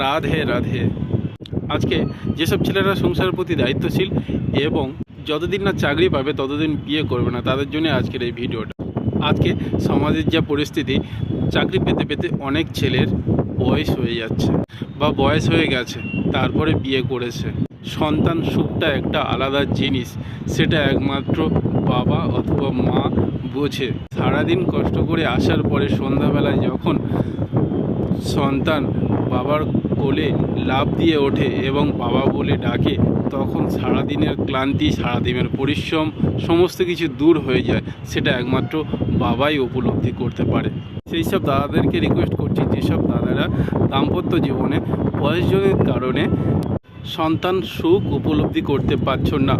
রাধে রাধে। আজকে যেসব ছেলেরা সংসারের প্রতি দায়িত্বশীল এবং যতদিন না চাকরি পাবে, ততদিন বিয়ে করবে না, তাদের জন্য আজকের এই ভিডিওটা। আজকে সমাজের যা পরিস্থিতি, চাকরি পেতে পেতে অনেক ছেলের বয়স হয়ে যাচ্ছে বা বয়স হয়ে গেছে, তারপরে বিয়ে করেছে। সন্তান সুখটা একটা আলাদা জিনিস, সেটা একমাত্র বাবা অথবা মা বোঝে। সারাদিন কষ্ট করে আসার পরে সন্ধ্যাবেলায় যখন সন্তান বাবার কোলে লাভ দিয়ে ওঠে এবং বাবা বলে ডাকে, তখন সারাদিনের ক্লান্তি, সারাদিনের পরিশ্রম, সমস্ত কিছু দূর হয়ে যায়। সেটা একমাত্র বাবাই উপলব্ধি করতে পারে। সেই সব দাদাদেরকে রিকোয়েস্ট করছি যেসব দাদারা দাম্পত্য জীবনে বয়সজনের কারণে সন্তান সুখ উপলব্ধি করতে পারছ না।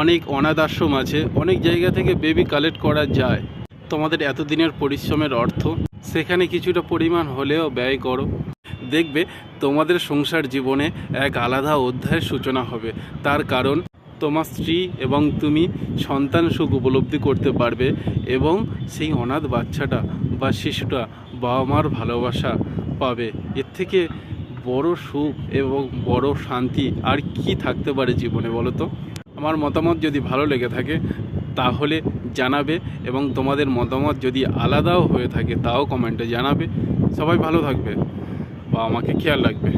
অনেক অনাথ আশ্রম আছে অনেক জায়গা থেকে বেবি কালেক্ট করা যায়। তোমাদের এতদিনের পরিশ্রমের অর্থ? সেখানে কিছুটা পরিমাণ হলেও ব্যয় করো। দেখবে তোমাদের সংসার জীবনে এক আলাদা অধ্যায়ের সূচনা হবে। তার কারণ, তোমার স্ত্রী এবং তুমি সন্তান সুখ উপলব্ধি করতে পারবে এবং সেই অনাথ বাচ্চাটা বা শিশুটা বাবা মার ভালোবাসা পাবে। এর থেকে বড় সুখ এবং বড় শান্তি আর কি থাকতে পারে জীবনে বলো তো? আমার মতামত যদি ভালো লেগে থাকে তাহলে জানাবে এবং তোমাদের মতামত যদি আলাদাও হয়ে থাকে, তাও কমেন্টে জানাবে। সবাই ভালো থাকবে বা আমাকে খেয়াল রাখবে।